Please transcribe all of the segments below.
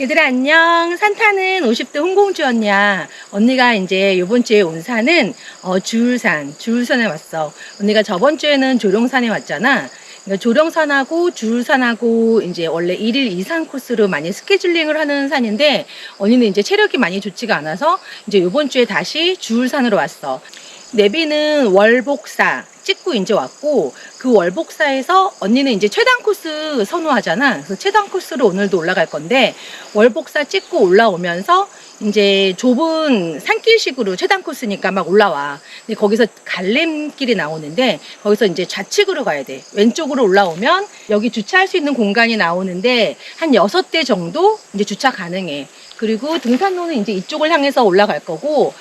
얘들아 안녕. 산타는 50대 홍공주였냐? 언니가 이제 요번 주에 온 산은 어, 주울산 주울산에 왔어. 언니가 저번 주에는 조령산에 왔잖아. 그러니까 조령산하고 주울산하고 이제 원래 1일 2산 코스로 많이 스케줄링을 하는 산인데 언니는 이제 체력이 많이 좋지가 않아서 이제 요번 주에 다시 주울산으로 왔어. 내비는 월복사 찍고 이제 왔고 그 월복사에서 언니는 이제 최단 코스 선호하잖아. 그래서 최단 코스로 오늘도 올라갈 건데 월복사 찍고 올라오면서 이제 좁은 산길식으로 최단 코스니까 막 올라와. 근데 거기서 갈림길이 나오는데 거기서 이제 좌측으로 가야 돼. 왼쪽으로 올라오면 여기 주차할 수 있는 공간이 나오는데 한 여섯 대 정도 이제 주차 가능해. 그리고 등산로는 이제 이쪽을 향해서 올라갈 거고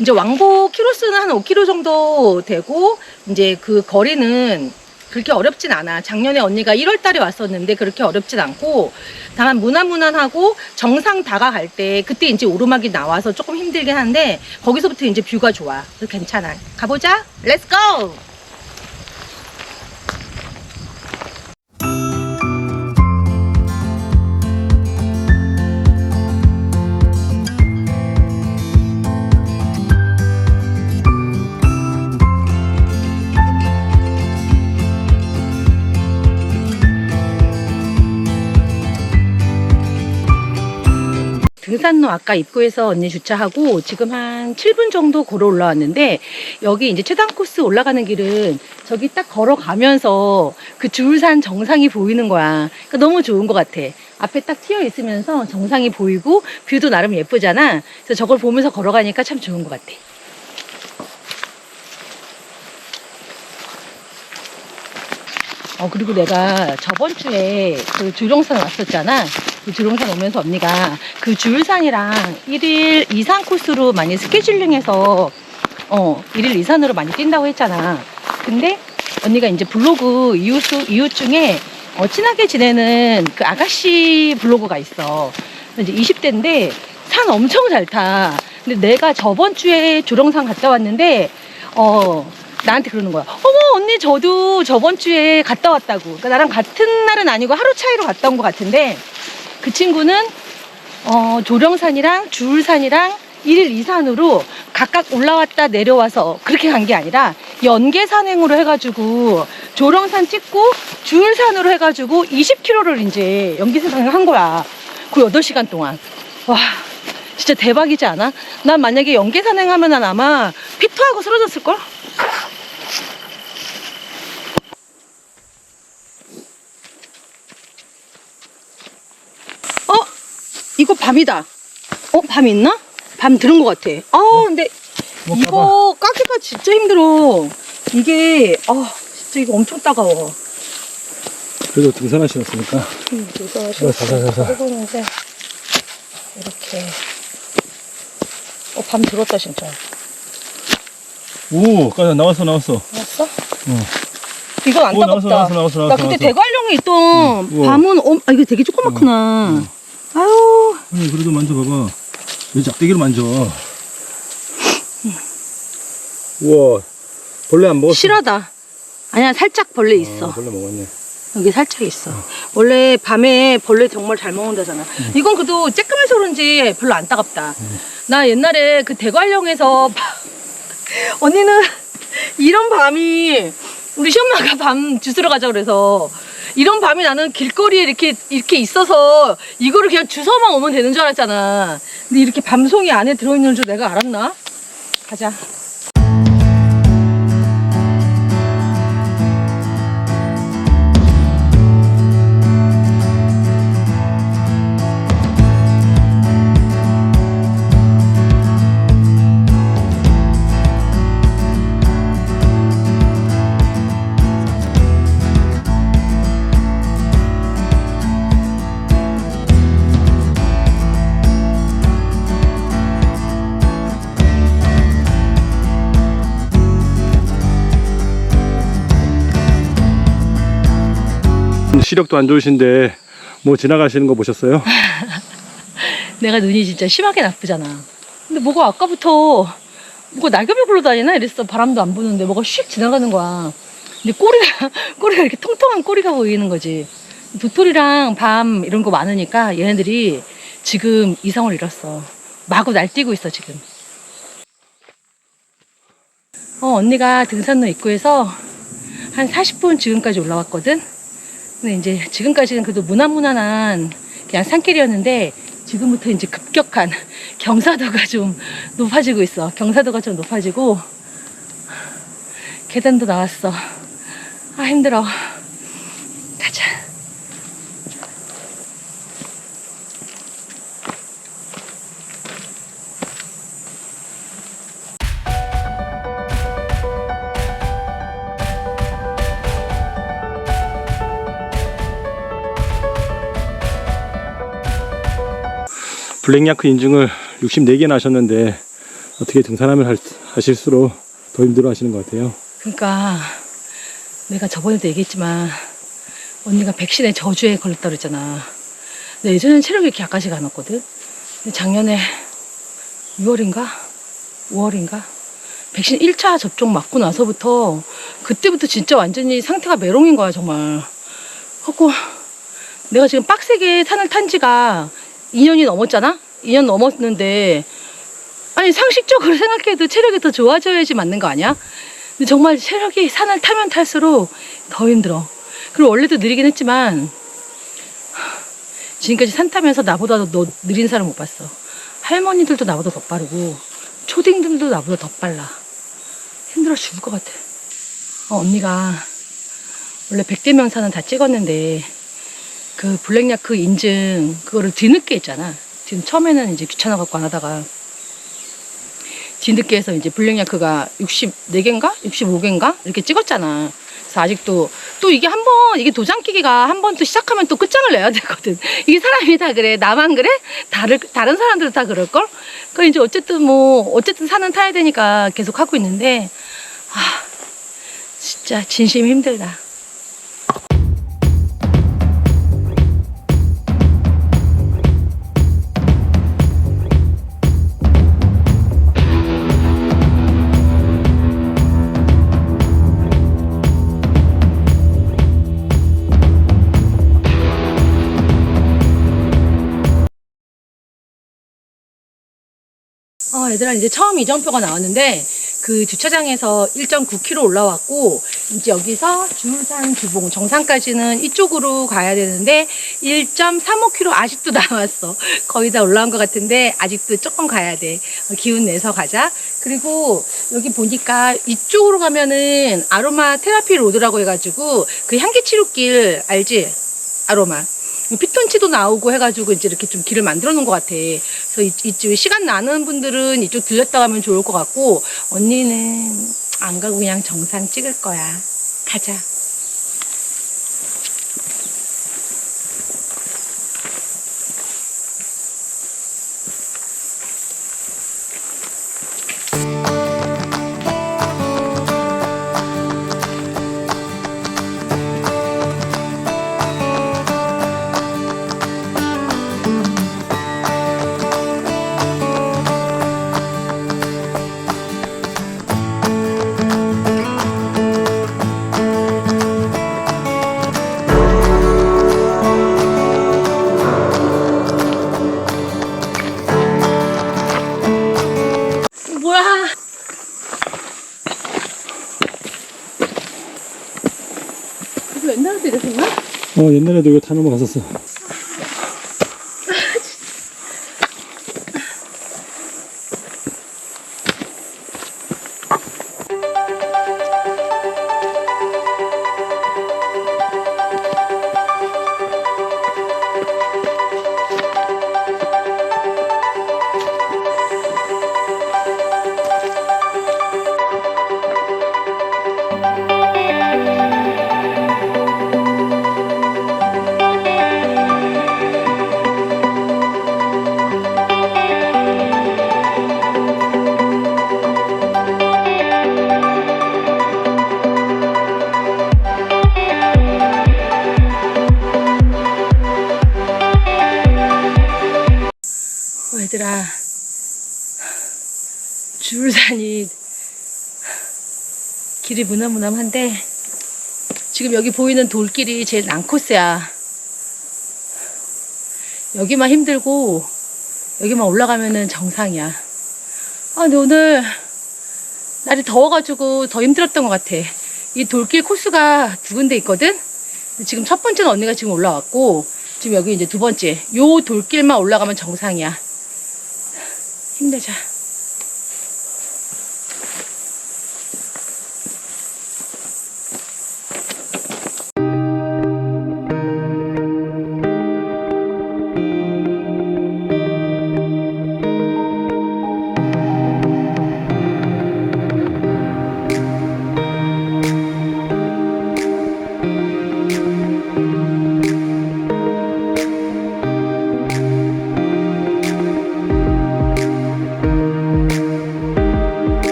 이제 왕복 키로수는 한 5km 정도 되고 이제 그 거리는 그렇게 어렵진 않아. 작년에 언니가 1월 달에 왔었는데 그렇게 어렵진 않고 다만 무난무난하고 정상 다가갈 때 그때 이제 오르막이 나와서 조금 힘들긴 한데 거기서부터 이제 뷰가 좋아. 그래서 괜찮아. 가보자. 렛츠 고! 등산로 아까 입구에서 언니 주차하고 지금 한 7분 정도 걸어 올라왔는데 여기 이제 최단 코스 올라가는 길은 저기 딱 걸어가면서 그 주울산 정상이 보이는 거야. 그러니까 너무 좋은 것 같아. 앞에 딱 튀어 있으면서 정상이 보이고 뷰도 나름 예쁘잖아. 그래서 저걸 보면서 걸어가니까 참 좋은 것 같아. 어, 그리고 내가 저번 주에 그 주룡산 왔었잖아. 그 주룡산 오면서 언니가 그 주울산이랑 1일 2산 코스로 많이 스케줄링해서 어, 1일 2산으로 많이 뛴다고 했잖아. 근데 언니가 이제 블로그 이웃, 이웃 중에 어, 친하게 지내는 그 아가씨 블로그가 있어. 이제 20대인데 산 엄청 잘 타. 근데 내가 저번 주에 조령산 갔다 왔는데 어, 나한테 그러는 거야. 어머, 언니, 저도 저번 주에 갔다 왔다고. 그러니까 나랑 같은 날은 아니고 하루 차이로 갔다 온 것 같은데, 그 친구는, 어, 조령산이랑 주울산이랑 1일 2산으로 각각 올라왔다 내려와서 그렇게 간 게 아니라, 연계 산행으로 해가지고, 조령산 찍고, 주울산으로 해가지고 20km를 이제 연계 산행을 한 거야. 그 8시간 동안. 와. 진짜 대박이지 않아? 난 만약에 연계 산행하면 난 아마 피토하고 쓰러졌을걸? 어? 이거 밤이다. 어? 밤 있나? 밤 들은 것 같아. 아, 근데 뭐 이거 까기가 진짜 힘들어. 이게, 아, 진짜 이거 엄청 따가워. 그래도 등산하시았으니까 음, 이거 어, 자자자자. 해보는데, 이렇게. 어, 밤 들었다, 진짜. 오 까자 나왔어 나왔어 나왔어? 응. 이건 안 오, 따갑다. 나왔어, 나왔어, 나 나왔어, 그때 나왔어. 대관령에 있던 응, 우와. 밤은, 어, 아, 이거 되게 조그맣구나. 아유, 아니 그래도 만져봐봐 왜 작대기로 만져 우와 벌레 안 먹었어 실하다. 아니야, 살짝 벌레 있어. 아, 벌레 먹었네 여기 살짝 있어. 원래 밤에 벌레 정말 잘 먹는다잖아. 이건 그래도 쬐끔해서 그런지 별로 안 따갑다. 나 옛날에 그 대관령에서 언니는 이런 밤이 우리 시엄마가 밤 주스러 가자 그래서 이런 밤이 나는 길거리에 이렇게 이렇게 있어서 이거를 그냥 주워만 오면 되는 줄 알았잖아. 근데 이렇게 밤송이 안에 들어있는 줄 내가 알았나? 가자. 시력도 안 좋으신데 뭐 지나가시는 거 보셨어요? 내가 눈이 진짜 심하게 나쁘잖아. 근데 뭐가 아까부터 뭐가 낙엽이 굴러다니나 이랬어. 바람도 안 부는데 뭐가 휙 지나가는 거야. 근데 꼬리가 꼬리가 이렇게 통통한 꼬리가 보이는 거지. 도토리랑 밤 이런 거 많으니까 얘네들이 지금 이성을 잃었어. 마구 날뛰고 있어, 지금. 어, 언니가 등산로 입구에서 한 40분 지금까지 올라왔거든? 근데 이제 지금까지는 그래도 무난무난한 그냥 산길이었는데 지금부터 이제 급격한 경사도가 좀 높아지고 있어. 경사도가 좀 높아지고 계단도 나왔어. 아, 힘들어. 블랙야크 인증을 64개나 하셨는데 어떻게 등산하면 할- 하실수록 더 힘들어 하시는 것 같아요. 그러니까 내가 저번에도 얘기했지만 언니가 백신의 저주에 걸렸다 그랬잖아. 근데 예전엔 체력이 이렇게 약하지가 않았거든. 근데 작년에 6월인가? 5월인가? 백신 1차 접종 맞고 나서부터 그때부터 진짜 완전히 상태가 메롱인 거야 정말. 하고 내가 지금 빡세게 산을 탄 지가 2년이 넘었잖아? 2년 넘었는데 아니 상식적으로 생각해도 체력이 더 좋아져야지 맞는 거 아니야? 근데 정말 체력이 산을 타면 탈수록 더 힘들어. 그리고 원래도 느리긴 했지만 지금까지 산 타면서 나보다 더 느린 사람 못 봤어. 할머니들도 나보다 더 빠르고 초딩들도 나보다 더 빨라. 힘들어 죽을 것 같아. 어, 언니가 원래 백대명산은 다 찍었는데 그 블랙야크 인증 그거를 뒤늦게 했잖아. 지금 처음에는 이제 귀찮아 갖고 안 하다가 뒤늦게 해서 이제 블랙야크가 64개인가? 65개인가? 이렇게 찍었잖아. 그래서 아직도 또 이게 한 번, 이게 도장끼기가 한 번 또 시작하면 또 끝장을 내야 되거든. 이게 사람이 다 그래. 나만 그래? 다른, 다른 사람들도 다 그럴 걸? 그러니까 이제 어쨌든 뭐, 어쨌든 산은 타야 되니까 계속 하고 있는데, 아, 진짜 진심 힘들다. 어, 얘들아, 이제 처음 이정표가 나왔는데, 그 주차장에서 1.9km 올라왔고, 이제 여기서 주산 주봉 정상까지는 이쪽으로 가야 되는데, 1.35km 아직도 남았어. 거의 다 올라온 것 같은데, 아직도 조금 가야 돼. 어, 기운 내서 가자. 그리고 여기 보니까 이쪽으로 가면은 아로마 테라피 로드라고 해가지고, 그 향기 치료길 알지? 아로마. 피톤치도 나오고 해가지고 이제 이렇게 좀 길을 만들어 놓은 것 같아. 그래서 이, 이쪽 시간 나는 분들은 이쪽 들렸다 가면 좋을 것 같고 언니는 안 가고 그냥 정상 찍을 거야. 가자. 어, 옛날에도 이거 타는 거 갔었어. 어, 줄산이 길이 무남무남한데 지금 여기 보이는 돌길이 제일 난코스야. 여기만 힘들고 여기만 올라가면은 정상이야. 아, 근데 오늘 날이 더워가지고 더 힘들었던 것 같아. 이 돌길 코스가 두 군데 있거든? 지금 첫 번째는 언니가 지금 올라왔고, 지금 여기 이제 두 번째. 요 돌길만 올라가면 정상이야. 힘내자.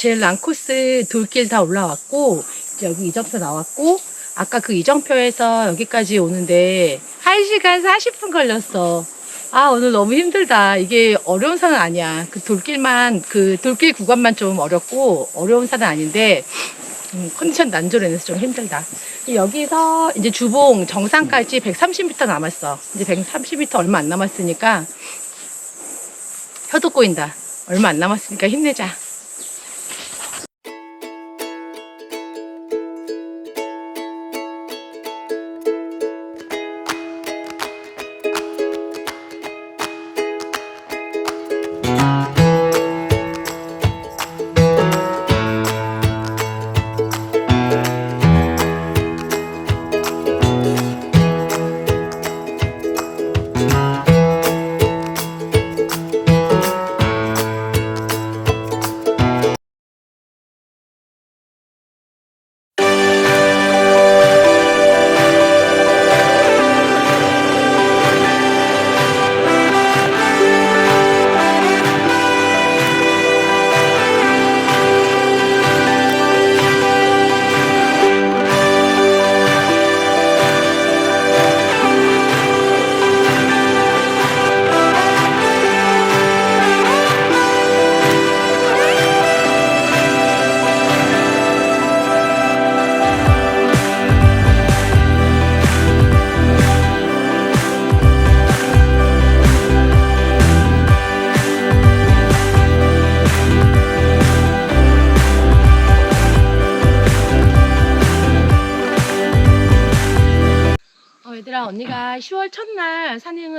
제일 랑코스 돌길 다 올라왔고, 이제 여기 이정표 나왔고, 아까 그 이정표에서 여기까지 오는데, 1시간 40분 걸렸어. 아, 오늘 너무 힘들다. 이게 어려운 산은 아니야. 그 돌길만, 그 돌길 구간만 좀 어렵고, 어려운 산은 아닌데, 음, 컨디션 난조로인해서 좀 힘들다. 여기서 이제 주봉 정상까지 130m 남았어. 이제 130m 얼마 안 남았으니까, 혀도 꼬인다. 얼마 안 남았으니까 힘내자.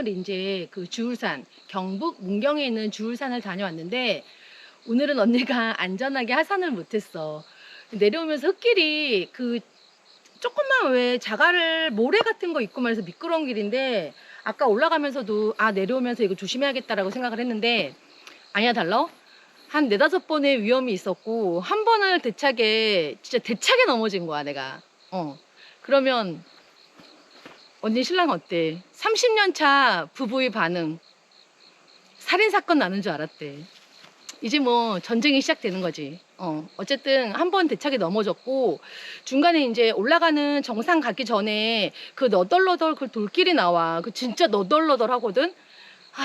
산행을 이제 그 주울산, 경북 문경에 있는 주울산을 다녀왔는데, 오늘은 언니가 안전하게 하산을 못했어. 내려오면서 흙길이 그 조금만 왜 자갈을 모래 같은 거 있고 말해서 미끄러운 길인데, 아까 올라가면서도 아, 내려오면서 이거 조심해야겠다라고 생각을 했는데, 아니야, 달라. 한 네다섯 번의 위험이 있었고, 한 번을 대차게, 진짜 대차게 넘어진 거야, 내가. 어. 그러면 언니 신랑 어때? 30년 차 부부의 반응. 살인 사건 나는 줄 알았대. 이제 뭐 전쟁이 시작되는 거지. 어, 어쨌든 한 번 대차게 넘어졌고 중간에 이제 올라가는 정상 가기 전에 그 너덜너덜 그 돌길이 나와. 그 진짜 너덜너덜 하거든. 하,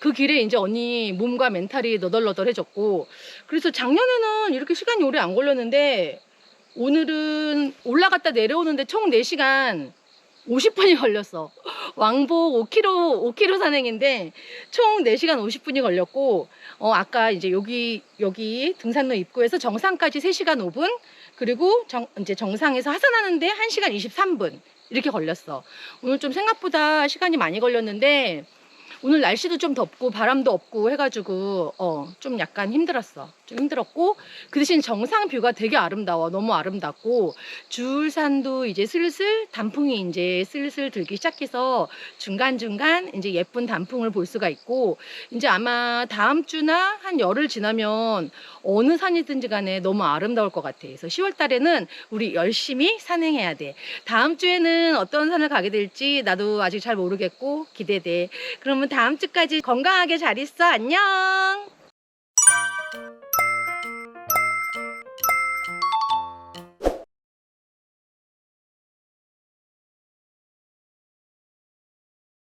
그 길에 이제 언니 몸과 멘탈이 너덜너덜해졌고 그래서 작년에는 이렇게 시간이 오래 안 걸렸는데 오늘은 올라갔다 내려오는데 총 4시간 50분이 걸렸어. 왕복 5km, 5km 산행인데 총 4시간 50분이 걸렸고, 어, 아까 이제 여기, 여기 등산로 입구에서 정상까지 3시간 5분, 그리고 정, 이제 정상에서 하산하는데 1시간 23분. 이렇게 걸렸어. 오늘 좀 생각보다 시간이 많이 걸렸는데, 오늘 날씨도 좀 덥고 바람도 없고 해가지고 어 좀 약간 힘들었어. 좀 힘들었고 그 대신 정상 뷰가 되게 아름다워. 너무 아름답고 주울산도 이제 슬슬 단풍이 이제 슬슬 들기 시작해서 중간중간 이제 예쁜 단풍을 볼 수가 있고 이제 아마 다음 주나 한 열흘 지나면 어느 산이든지 간에 너무 아름다울 것 같아. 그래서 10월 달에는 우리 열심히 산행해야 돼. 다음 주에는 어떤 산을 가게 될지 나도 아직 잘 모르겠고 기대돼. 그러면 다음 주까지 건강하게 잘 있어. 안녕.